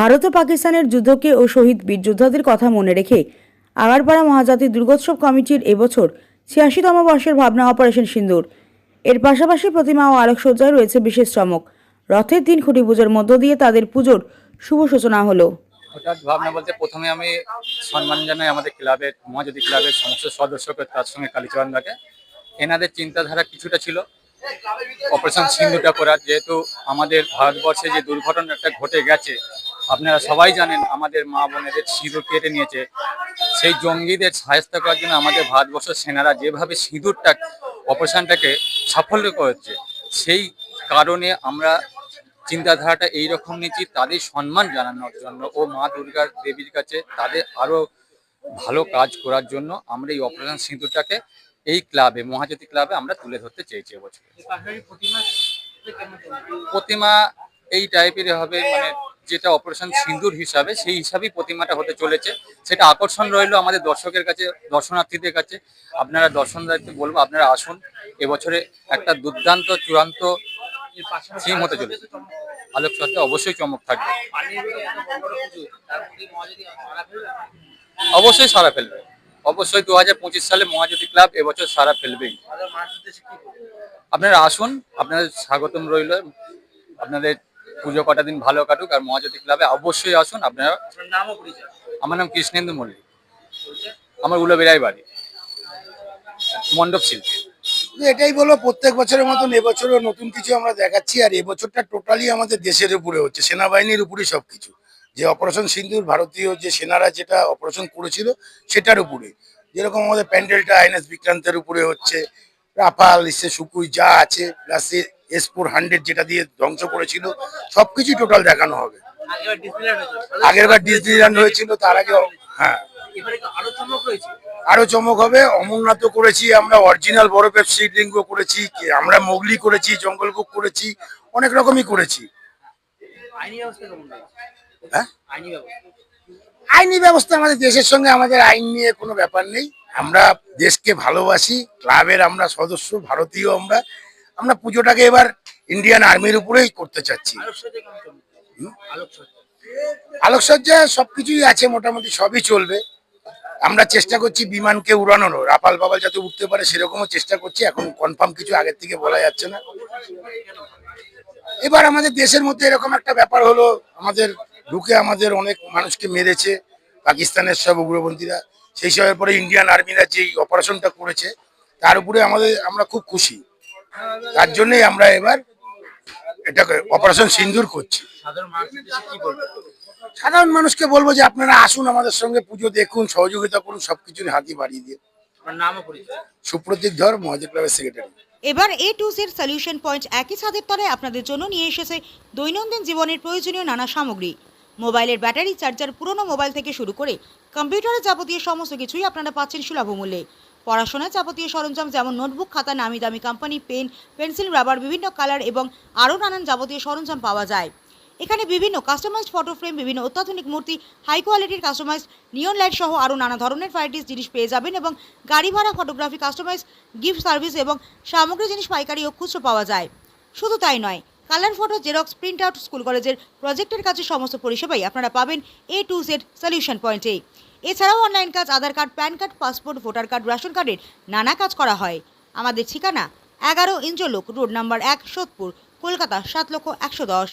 ভারত ও পাকিস্তানের যুদ্ধকে ও শহীদ বীর যোদ্ধাদের কথা মনে রেখে আগারপাড়া মহাজাতি দুর্গোৎসব কমিটির এবছর ছিয়াশিতম বর্ষের ভাবনা অপারেশন সিন্দুর। এর পাশাপাশি প্রতিমা ও আলোকসজ্জায় রয়েছে বিশেষ চমক। রথের দিন খুঁটি পুজোর মধ্য দিয়ে তাদের পুজোর শুভ সূচনা হলো। হঠাৎ ভাবনা বলতে প্রথমে আমি সম্মান জানাই আমাদের ক্লাবের মহাজ্যোতি ক্লাবের সমস্ত সদস্যকে, তার সঙ্গে কালীচরণ দাকে এনাদের চিন্তাধারা কিছুটা ছিল অপারেশন সিন্ধুটা করার, যেহেতু আমাদের ভারতবর্ষে যে দুর্ঘটনা একটা ঘটে গেছে আপনারা সবাই জানেন আমাদের মা বোনেদের সিঁদুর কেটে নিয়েছে। সেই জঙ্গিদের সাহায্য করার জন্য আমাদের ভারতবর্ষের সেনারা যেভাবে সিঁদুরটা অপারেশনটাকে সাফল্য করেছে সেই কারণে আমরা চিন্তাধারাটা এইরকম নিয়েছি তাদের সম্মান জানানোর জন্য ও মা দুর্গা দেবীর কাছে তাদের আরও ভালো কাজ করার জন্য আমরা এই অপারেশন সিঁদুরটাকে এই ক্লাবে মহাজ্যোতি ক্লাবে আমরা তুলে ধরতে চেয়েছি এবছর। প্রতিমা? এই টাইপের হবে মানে যেটা অপারেশন সিন্দুর হিসাবে, সেই হিসাবেই প্রতিমাটা হতে চলেছে। সেটা আকর্ষণ রইল আমাদের দর্শকের কাছে, দর্শনার্থীদের কাছে। আপনারা দর্শনার্থী বলব, আপনারা আসুন। এবছরে একটা দুর্দান্ত, চূড়ান্ত থিম হতে চলেছে। আলোকসজ্জা অবশ্যই চমক থাকবে। অবশ্যই সারা ফেলবে। অবশ্যই দু হাজার পঁচিশ সালে মহাজ্যোতি ক্লাব এবছর সারা ফেলবেই। আপনারা আসুন, আপনাদের স্বাগতম রইল। আপনাদের পুজো কটা দিন ভালো কাটুক আর মহাজ্যোতি ক্লাবে অবশ্যই আসুন আপনারা আমার নাম কৃষ্ণেন্দু মল্লিক। আমার উলোবেড়াই বাড়ি। মণ্ডপ শিল্পী। এটাই বলো প্রত্যেক বছরের মতন এবছরও নতুন কিছু আমরা দেখাচ্ছি আর এবছরটা টোটালি আমাদের দেশের উপরে হচ্ছে সেনাবাহিনীর উপরে সবকিছু। যে অপারেশন সিন্ধুর ভারতীয় যে সেনারা যেটা অপারেশন করেছিল সেটার উপরে। যেরকম আমাদের প্যান্ডেলটা আইএনএস বিক্রান্তের উপরে হচ্ছে রাফাল ইসে সুকুই যা আছে প্লাস এস ফোর হান্ড্রেড যেটা দিয়ে ধ্বংস করেছিল সবকিছু টোটাল দেখানো হবে। আগের বার ডিসনিল্যান্ড হয়েছিল তার আগে হ্যাঁ। আরও চমক হবে। অমরনাথও করেছি আমরা অরিজিনাল বরফের শিবলিঙ্গ করেছি আমরা মোগলি করেছি জঙ্গল বুক করেছি অনেক রকমই করেছি। হ্যাঁ? আইনি ব্যবস্থা আমাদের দেশের সঙ্গে আমাদের আইন নিয়ে কোনো ব্যাপার নেই। আমরা দেশকে ভালোবাসি ক্লাবের আমরা সদস্য ভারতীয় আমরা। আমরা পুজোটাকে এবার ইন্ডিয়ান আর্মির উপরেই করতে চাচ্ছি? আলোকসজ্জা সবকিছুই আছে, মোটামুটি সবই চলবে। আমরা চেষ্টা করছি বিমানকে উড়ানোর রাপাল বাবাল যাতে উঠতে পারে সেরকমও চেষ্টা করছি, এখন কনফার্ম কিছু আগের থেকে বলা যাচ্ছে না। এবার আমাদের দেশের মধ্যে এরকম একটা ব্যাপার হলো, আমাদের ঢুকে আমাদের অনেক মানুষকে মেরেছে, পাকিস্তানের সব উগ্রপন্থীরা। সেই সবের পরে ইন্ডিয়ান আর্মিরা যেই অপারেশনটা করেছে, তার উপরে আমাদের, আমরা খুব খুশি। তার জন্যই আমরা এবার এটাকে অপারেশন সিন্দুর করছি। সাধারণ মানুষকে বলব যে আপনারা আসুন আমাদের সঙ্গে পুজো দেখুন সহযোগিতা করুন সবকিছুর হাতি বাড়িয়ে দিয়ে সুপ্রতীক ধর মহাজিদ ক্লাবের সেক্রেটারি এবার A to Z solution point একই ছাদের তলায় আপনাদের জন্য নিয়ে এসেছে দৈনন্দিন জীবনের প্রয়োজনীয় নানা সামগ্রী। মোবাইলের ব্যাটারি চার্জার পুরনো মোবাইল থেকে শুরু করে কম্পিউটারের যাবতীয় সমস্ত কিছুই আপনারা পাচ্ছেন সুলভ মূল্যে। পড়াশোনার যাবতীয় সরঞ্জাম যেমন নোটবুক, খাতা নামি দামি কোম্পানি, পেন, পেন্সিল, রাবার, বিভিন্ন কালার এবং আরও নানান যাবতীয় সরঞ্জাম পাওয়া যায়। এখানে বিভিন্ন কাস্টমাইজড ফটো ফ্রেম বিভিন্ন অত্যাধুনিক মূর্তি হাই কোয়ালিটির কাস্টমাইজ নিয়ন লাইট সহ আরও নানা ধরনের ভ্যারাইটিস জিনিস পেয়ে যাবেন এবং গাড়ি ভাড়া ফটোগ্রাফি কাস্টমাইজ গিফট সার্ভিস এবং সামগ্রী জিনিস পাইকারি ও খুচরো পাওয়া যায়। শুধু তাই নয় colour photo xerox print out school কলেজের প্রজেক্টের কাছে সমস্ত পরিষেবাই আপনারা পাবেন এ টু জেড সলিউশন পয়েন্টে এছাড়াও অনলাইন কাজ, Aadhaar card, PAN card, passport, voter card, ration কার্ডের নানা কাজ করা হয়। আমাদের ঠিকানা, এগারো ইঞ্চলোক রোড নাম্বার এক, সোদপুর, কলকাতা, সাত লক্ষ একশো দশ।